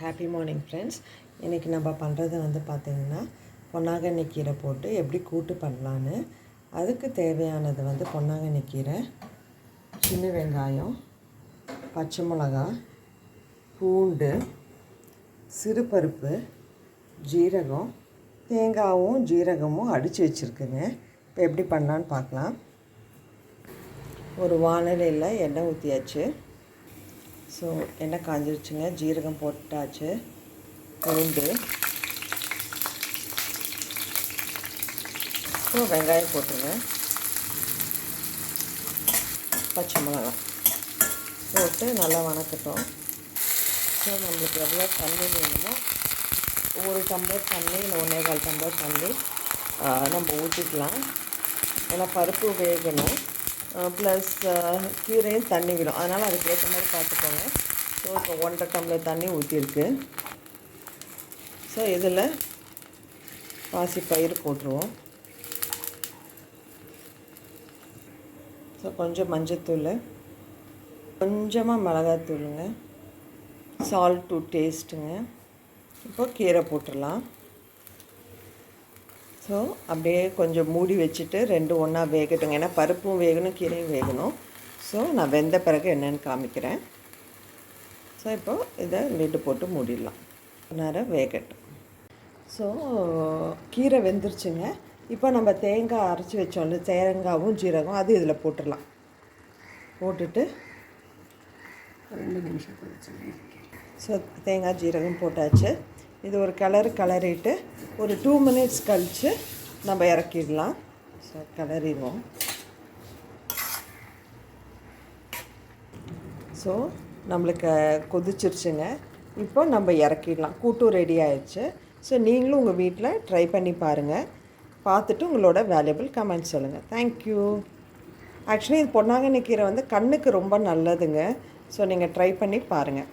Happy morning friends இன்றைக்கி நம்ம பண்ணுறது வந்து பார்த்திங்கன்னா பொன்னாங்கண்ணி கீரை போட்டு எப்படி கூட்டு பண்ணலான்னு. அதுக்கு தேவையானது வந்து பொன்னாங்கண்ணி கீரை சின்ன வெங்காயம் பச்சை மிளகா பூண்டு சிறுபருப்பு ஜீரகம் தேங்காயும் ஜீரகமும் அடித்து வச்சுருக்குங்க. இப்போ எப்படி பண்ணலான்னு பார்க்கலாம் ஒரு வானிலையில் எண்ணெய் ஊற்றியாச்சு ஸோ எண்ணெய் காஞ்சிருச்சுங்க. ஜீரகம் போட்டாச்சு. பூண்டு ஸோ வெங்காயம் போட்டுருங்க. பச்சை மிளகாய் போட்டு நல்லா வணக்கட்டும். ஸோ நம்மளுக்கு எவ்வளோ தண்ணி வேணுமோ ஒரு டம்ளர் தண்ணி இல்லை ஒன்றே கால் டம்ளர் தண்ணி நம்ம ஊற்றிக்கலாம் ஏன்னா பருப்பு வேகணும். ப்ளஸ் கீரையும் தண்ணி விடும். அதனால் அதுக்கு ஏற்ற மாதிரி பார்த்துக்கோங்க. ஸோ இப்போ ஒன்றரை டம்ளர் தண்ணி ஊற்றிருக்கு ஸோ இதில் பாசி பயிர் போட்டுருவோம். ஸோ கொஞ்சம் மஞ்சத்தூள். கொஞ்சமாக மிளகாத்தூளுங்க. சால்ட் டு டேஸ்ட்டுங்க இப்போ கீரை போட்டுடலாம். ஸோ அப்படியே கொஞ்சம் மூடி வச்சுட்டு ரெண்டு ஒன்றா வேகட்டுங்க. ஏன்னா பருப்பும் வேகணும் கீரையும் வேகணும். ஸோ நான் வெந்த பிறகு என்னென்னு காமிக்கிறேன். ஸோ இப்போது இதை லிட்டு போட்டு மூடிடலாம். நேரம் வேகட்டும். ஸோ கீரை வெந்துருச்சுங்க. இப்போ நம்ம தேங்காய் அரைச்சி வச்சோம்ல தேங்காவும் ஜீரகம் அது இதில் போட்டுடலாம். போட்டுட்டு ரெண்டு நிமிஷம் ஸோ தேங்காய் ஜீரகம் போட்டாச்சு. இது ஒரு கலர் கலரிட்டு ஒரு டூ மினிட்ஸ் கழித்து நம்ம இறக்கிடலாம். ஸோ கிளறிடுவோம். ஸோ நம்மளுக்கு கொதிச்சிருச்சுங்க. இப்போ நம்ம இறக்கிடலாம். கூட்டும் ரெடி ஆயிடுச்சு. ஸோ நீங்களும் உங்கள் வீட்டில் ட்ரை பண்ணி பாருங்கள் பார்த்துட்டு உங்களோட வேல்யூபிள் கமெண்ட் சொல்லுங்கள் தேங்க்யூ ஆக்சுவலி இது பொன்னாங்கண்ணி கீரை வந்து கண்ணுக்கு ரொம்ப நல்லதுங்க. ஸோ நீங்கள் ட்ரை பண்ணி பாருங்கள்